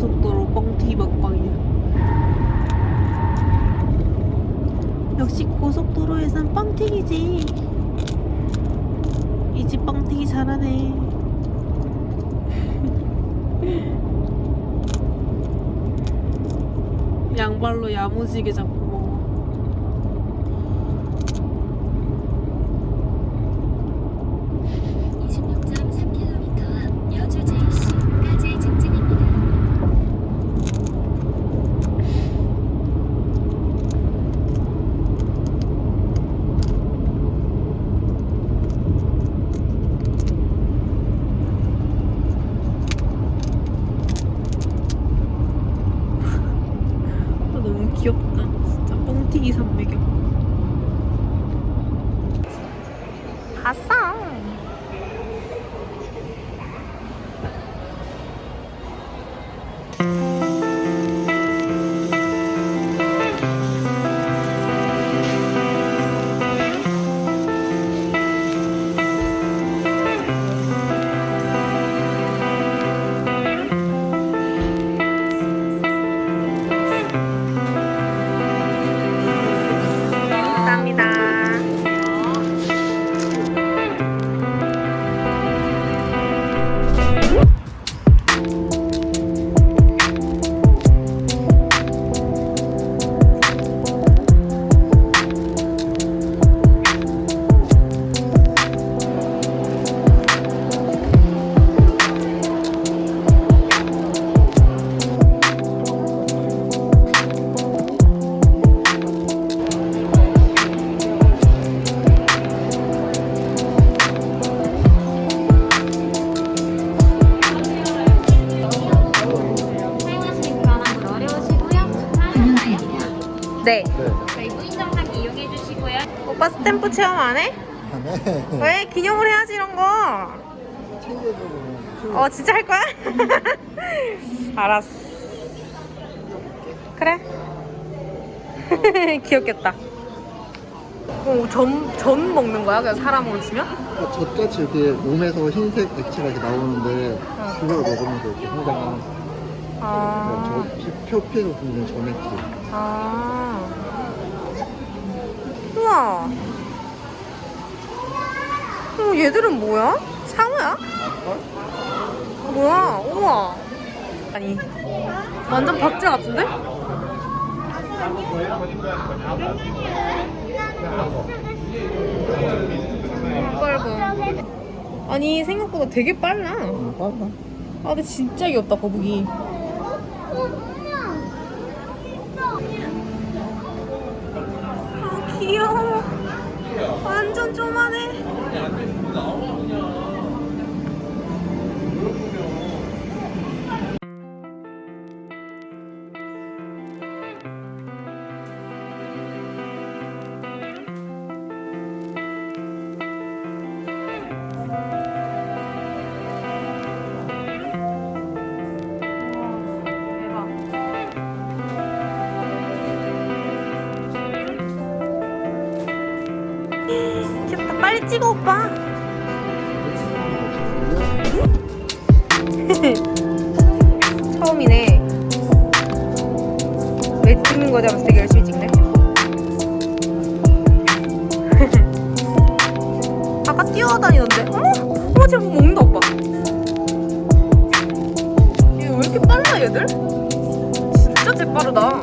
고속도로 뻥튀기 먹방이야. 역시 고속도로에선 뻥튀기지. 이 집 뻥튀기 잘하네. 양발로 야무지게 잡고 먹어. 앞 여주 JC까지 직진입니다. 아, 너무 귀엽다. 진짜 뻥튀기 산매경. 아싸! 네. 저희 무인정상 이용해 주시고요. 오빠 스탬프 체험 안 해? 네. 왜? 기념을 해야지 이런 거. 어 진짜 할 거야? 알았어. 그래. 귀엽겠다. 어, 전, 전 먹는 거야? 그냥 사람으로 치면? 어, 젖같이 이렇게 몸에서 흰색 액체가 이렇게 나오는데 그걸 먹으면서 이렇게 성장하는 아. 저 표피로 보면 전액체 아. 우와. 어, 얘들은 뭐야? 상어야? 뭐야? 우와. 아니. 완전 박제 같은데? 빨고. 아니, 생각보다 되게 빨라. 음, 빨라 아, 근데 진짜 귀엽다, 거북이. 귀여워. 완전 쪼만해. 귀엽다. 빨리 찍어, 오빠. 처음이네. 왜 찍는 거지 하면서 되게 열심히 찍네. 아까 뛰어다니던데. 어머! 어머, 쟤뭐 먹는다, 오빠. 얘 왜 이렇게 빨라, 얘들? 진짜 재빠르다.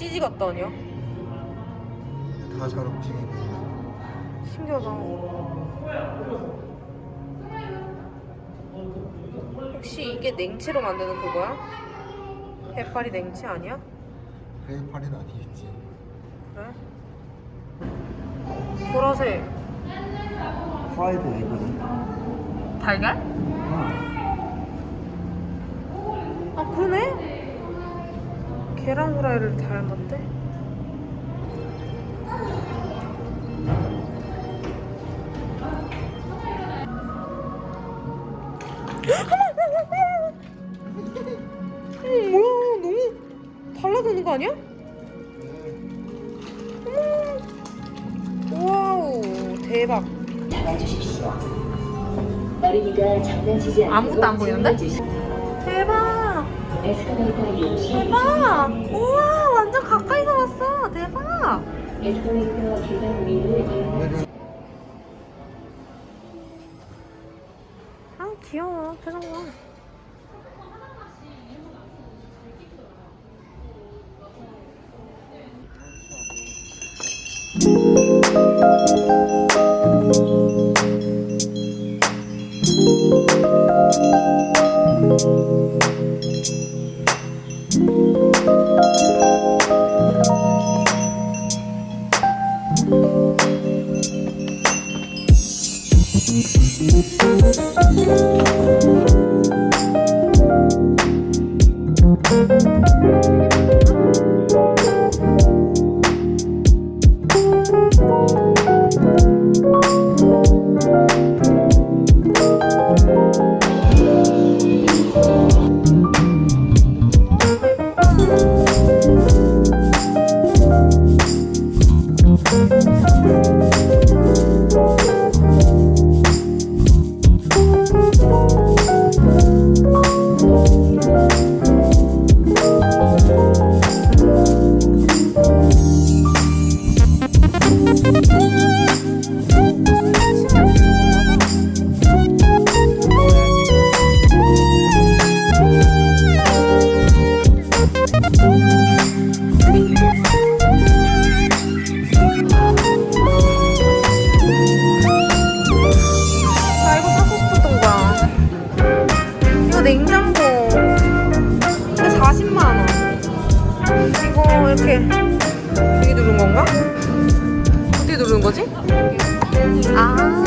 CG 같다 아니야? 다잘 움직이고. 신기하다. 혹시 이게 냉채로 만드는 그거야? 해파리 냉채 아니야? 페이팔은 아니겠지. 그래? 보라색 프라이드 에그는. 달걀? 아 그러네? 계란 후라이를 닮았대? 어머 뭐야 너무 달라드는 거 아니야? 어머 와우 대박 주십시오. 어린이가 장난치지 않고 아무것도 안 보이는데? 주시- 에스컬레이터 이용 시 대박! 우와 완전 가까이서 왔어. 대박! 에스컬레이터 계단 위를 이용하지 아 귀여워. 표정 봐 이거 냉장고 이거 40만 원 이거 이렇게 여기 누른 건가? 어떻게 누르는 거지? 아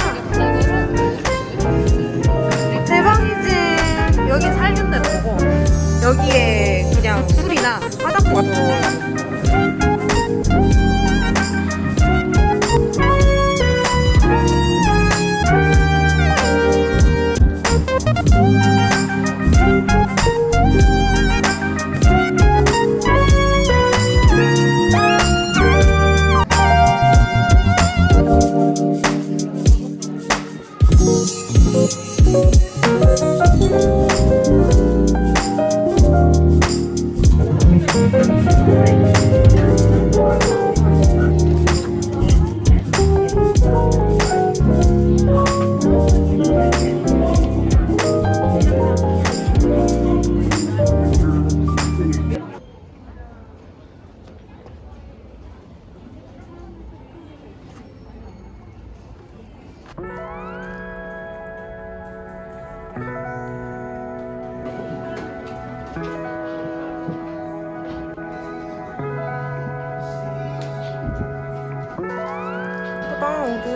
예쁘다 우도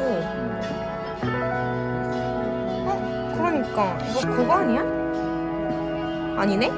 어? 그러니까 이거 그거 아니야? 아니네?